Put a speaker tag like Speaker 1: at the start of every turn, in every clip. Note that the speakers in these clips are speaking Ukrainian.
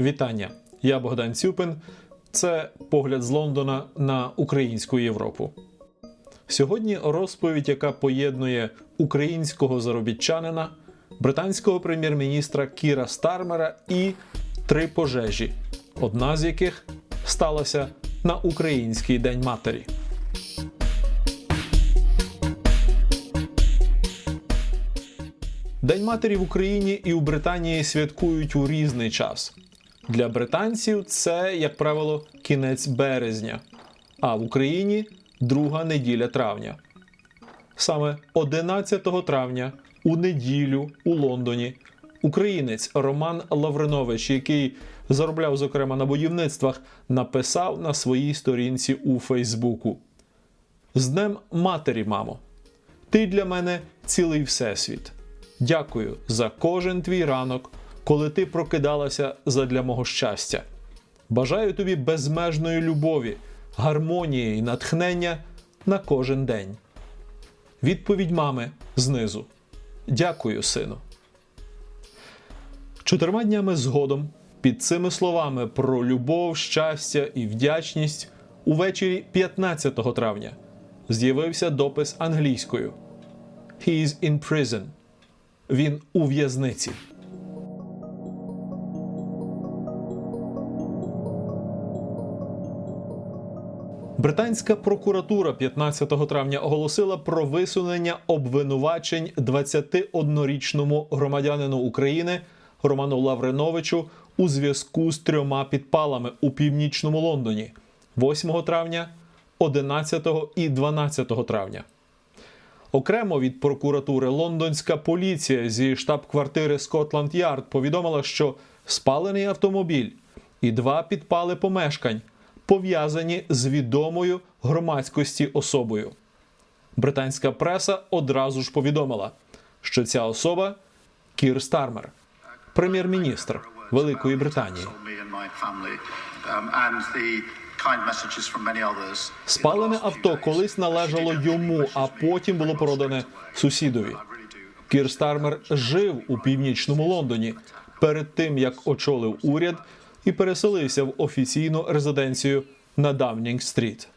Speaker 1: Вітання! Я Богдан Цюпин. Це погляд з Лондона на українську Європу. Сьогодні розповідь, яка поєднує українського заробітчанина, британського прем'єр-міністра Кіра Стармера і три пожежі, одна з яких сталася на український день матері. День матері в Україні і у Британії святкують у різний час. Для британців це, як правило, кінець березня, а в Україні друга неділя травня. Саме 11 травня у неділю у Лондоні українець Роман Лавринович, який заробляв зокрема на будівництвах, написав на своїй сторінці у Фейсбуку: З Днем Матері, мамо! Ти для мене цілий всесвіт. Дякую за кожен твій ранок, коли ти прокидалася задля мого щастя. Бажаю тобі безмежної любові, гармонії і натхнення на кожен день. Відповідь мами знизу. Дякую, сину. Чотирма днями згодом, під цими словами про любов, щастя і вдячність, увечері 15 травня з'явився допис англійською. He is in prison. Він у в'язниці. Британська прокуратура 15 травня оголосила про висунення обвинувачень 21-річному громадянину України Роману Лавриновичу у зв'язку з трьома підпалами у північному Лондоні 8 травня, 11 і 12 травня. Окремо від прокуратури лондонська поліція зі штаб-квартири Скотланд Ярд повідомила, що спалений автомобіль і два підпали помешкань пов'язані з відомою громадськості особою. Британська преса одразу ж повідомила, що ця особа Кір Стармер, прем'єр-міністр Великої Британії. Спалене авто колись належало йому, а потім було продане сусідові. Кір Стармер жив у північному Лондоні перед тим, як очолив уряд і переселився в офіційну резиденцію на Даунінг-стріт.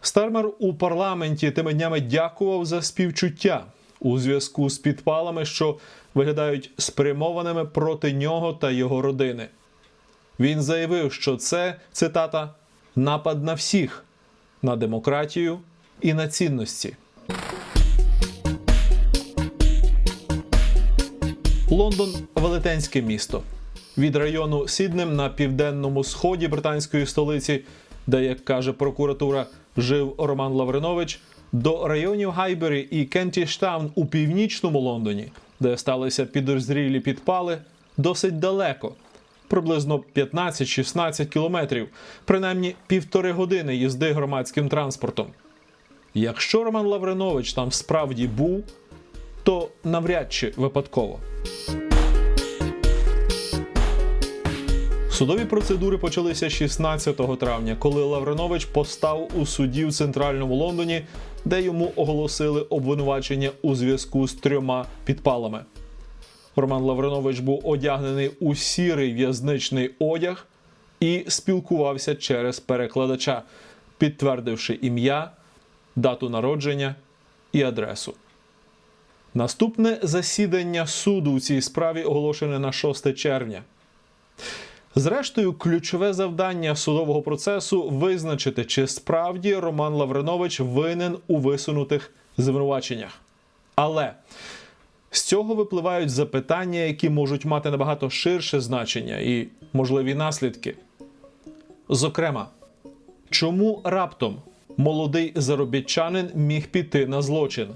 Speaker 1: Стармер у парламенті тими днями дякував за співчуття у зв'язку з підпалами, що виглядають спрямованими проти нього та його родини. Він заявив, що це цитата напад на всіх, на демократію і на цінності. Лондон велетенське місто. Від району Сіднем на південному сході британської столиці, де, як каже прокуратура, жив Роман Лавринович, до районів Гайбері і Кентіштаун у північному Лондоні, де сталися підозрілі підпали, досить далеко, приблизно 15-16 кілометрів, принаймні півтори години їзди громадським транспортом. Якщо Роман Лавринович там справді був, то навряд чи випадково. Судові процедури почалися 16 травня, коли Лавринович постав у суді в центральному Лондоні, де йому оголосили обвинувачення у зв'язку з трьома підпалами. Роман Лавринович був одягнений у сірий в'язничний одяг і спілкувався через перекладача, підтвердивши ім'я, дату народження і адресу. Наступне засідання суду у цій справі оголошене на 6 червня. Зрештою, ключове завдання судового процесу визначити, чи справді Роман Лавринович винен у висунутих звинуваченнях. Але з цього випливають запитання, які можуть мати набагато ширше значення і можливі наслідки. Зокрема, чому раптом молодий заробітчанин міг піти на злочин?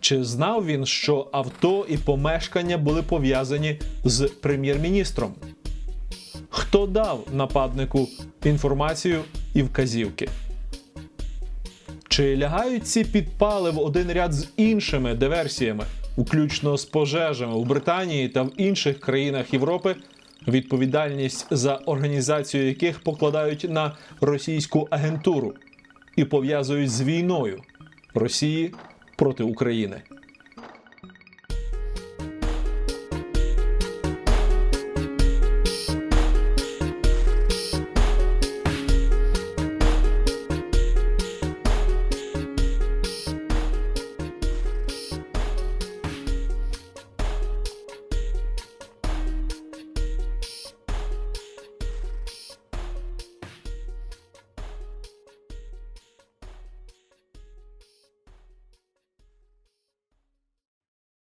Speaker 1: Чи знав він, що авто і помешкання були пов'язані з прем'єр-міністром? Хто дав нападнику інформацію і вказівки? Чи лягають ці підпали в один ряд з іншими диверсіями, включно з пожежами у Британії та в інших країнах Європи, відповідальність за організацію яких покладають на російську агентуру і пов'язують з війною Росії проти України?